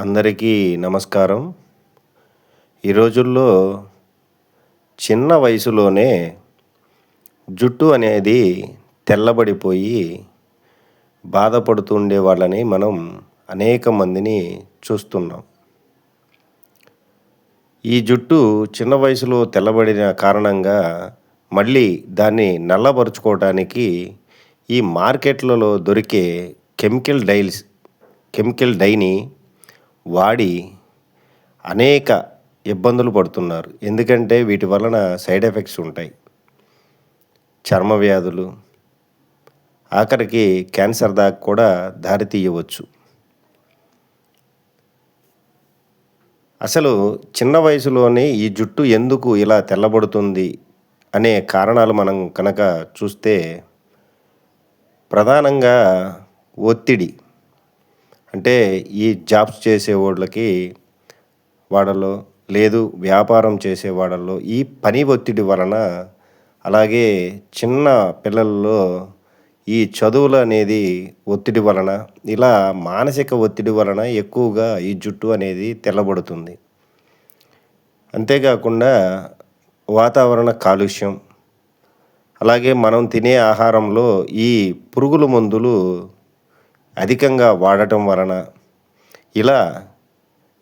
అందరికీ నమస్కారం. ఈ రోజుల్లో చిన్న వయసులోనే జుట్టు అనేది తెల్లబడిపోయి బాధపడుతుండే వాళ్ళని మనం అనేక మందిని చూస్తున్నాం. ఈ జుట్టు చిన్న వయసులో తెల్లబడిన కారణంగా మళ్ళీ దాన్ని నల్లబరుచుకోవడానికి ఈ మార్కెట్లలో దొరికే కెమికల్ డైల్స్ కెమికల్ డైని వాడి అనేక ఇబ్బందులు పడుతున్నారు. ఎందుకంటే వీటి వలన సైడ్ ఎఫెక్ట్స్ ఉంటాయి. చర్మ వ్యాధులు ఆఖరికి క్యాన్సర్ దాకా కూడా దారి తీయవచ్చు. అసలు చిన్న వయసులోనే ఈ జుట్టు ఎందుకు ఇలా తెల్లబడుతుంది అనే కారణాలు మనం కనుక చూస్తే ప్రధానంగా ఒత్తిడి అంటే ఈ జాబ్స్ చేసే వాళ్ళకి వాళ్ళలో లేదు వ్యాపారం చేసే వాళ్ళలో ఈ పని ఒత్తిడి వలన అలాగే చిన్న పిల్లల్లో ఈ చదువులు అనేది ఒత్తిడి వలన ఇలా మానసిక ఒత్తిడి వలన ఎక్కువగా ఈ జుట్టు అనేది తెల్లబడుతుంది. అంతేకాకుండా వాతావరణ కాలుష్యం అలాగే మనం తినే ఆహారంలో ఈ పురుగుల మందులు అధికంగా వాడటం వలన ఇలా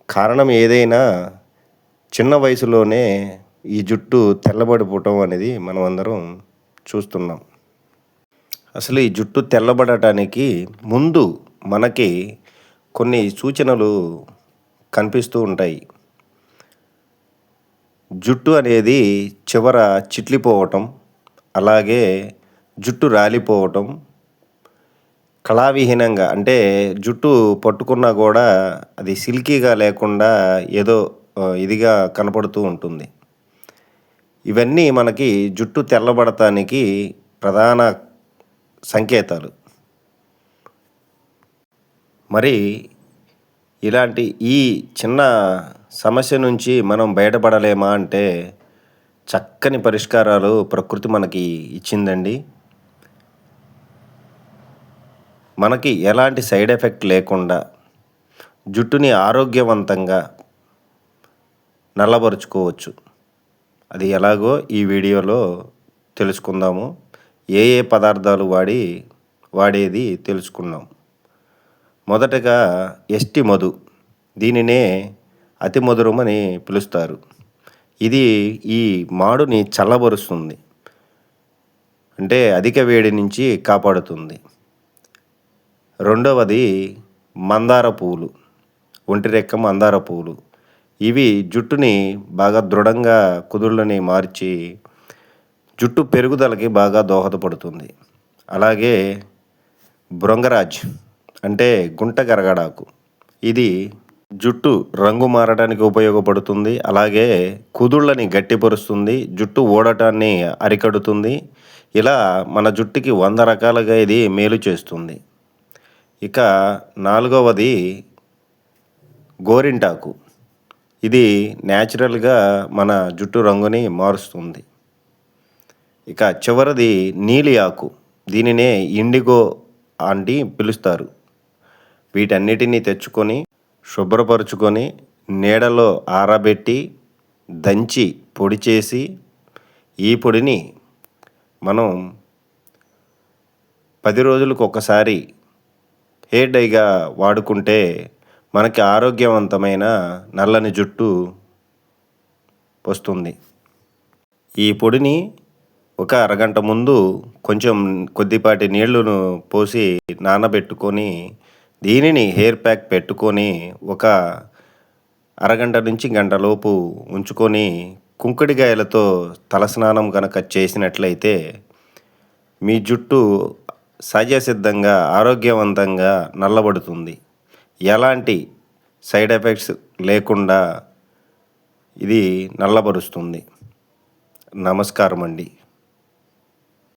కారణం ఏదైనా చిన్న వయసులోనే ఈ జుట్టు తెల్లబడిపోవటం అనేది మనం అందరం చూస్తున్నాం. అసలు ఈ జుట్టు తెల్లబడటానికి ముందు మనకి కొన్ని సూచనలు కనిపిస్తూ ఉంటాయి. జుట్టు అనేది చివర చిట్లిపోవటం అలాగే జుట్టు రాలిపోవటం కళావిహీనంగా అంటే జుట్టు పట్టుకున్నా కూడా అది సిల్కీగా లేకుండా ఏదో ఇదిగా కనపడుతూ ఉంటుంది. ఇవన్నీ మనకి జుట్టు తెల్లబడటానికి ప్రధాన సంకేతాలు. మరి ఇలాంటి ఈ చిన్న సమస్య నుంచి మనం బయటపడలేమా అంటే చక్కని పరిష్కారాలు ప్రకృతి మనకి ఇచ్చిందండి. మనకి ఎలాంటి సైడ్ ఎఫెక్ట్ లేకుండా జుట్టుని ఆరోగ్యవంతంగా నల్లబరుచుకోవచ్చు. అది ఎలాగో ఈ వీడియోలో తెలుసుకుందాము. ఏ ఏ పదార్థాలు వాడి వాడేది తెలుసుకున్నాం. మొదటగా ఎస్టి మధు. దీనినే అతి మధురం అని పిలుస్తారు. ఇది ఈ మాడుని చల్లబరుస్తుంది. అంటే అధిక వేడి నుంచి కాపాడుతుంది. రెండవది మందార పువ్వులు. ఒంటిరెక్క మందార పువ్వులు. ఇవి జుట్టుని బాగా దృఢంగా కుదుళ్ళని మార్చి జుట్టు పెరుగుదలకి బాగా దోహదపడుతుంది. అలాగే బృంగరాజ్ అంటే గుంట గరగడాకు. ఇది జుట్టు రంగు మారడానికి ఉపయోగపడుతుంది. అలాగే కుదుళ్ళని గట్టిపరుస్తుంది. జుట్టు ఊడటాన్ని అరికడుతుంది. ఇలా మన జుట్టుకి వంద రకాలుగా ఇది మేలు చేస్తుంది. ఇక నాలుగవది గోరింటాకు. ఇది న్యాచురల్గా మన జుట్టు రంగుని మారుస్తుంది. ఇక చివరిది నీలి ఆకు. దీనినే ఇండిగో అని పిలుస్తారు. వీటన్నిటినీ తెచ్చుకొని శుభ్రపరుచుకొని నీడలో ఆరబెట్టి దంచి పొడి చేసి ఈ పొడిని మనం పది రోజులకు ఒకసారి హెయిర్ డైగా వాడుకుంటే మనకి ఆరోగ్యవంతమైన నల్లని జుట్టు వస్తుంది. ఈ పొడిని ఒక అరగంట ముందు కొంచెం కొద్దిపాటి నీళ్ళను పోసి నానబెట్టుకొని దీనిని హెయిర్ ప్యాక్ పెట్టుకొని ఒక అరగంట నుంచి గంటలోపు ఉంచుకొని కుంకుడికాయలతో తలస్నానం కనుక చేసినట్లయితే మీ జుట్టు సహజసిద్ధంగా ఆరోగ్యవంతంగా నల్లబడుతుంది. ఎలాంటి సైడ్ ఎఫెక్ట్స్ లేకుండా ఇది నల్లబరుస్తుంది. నమస్కారం అండి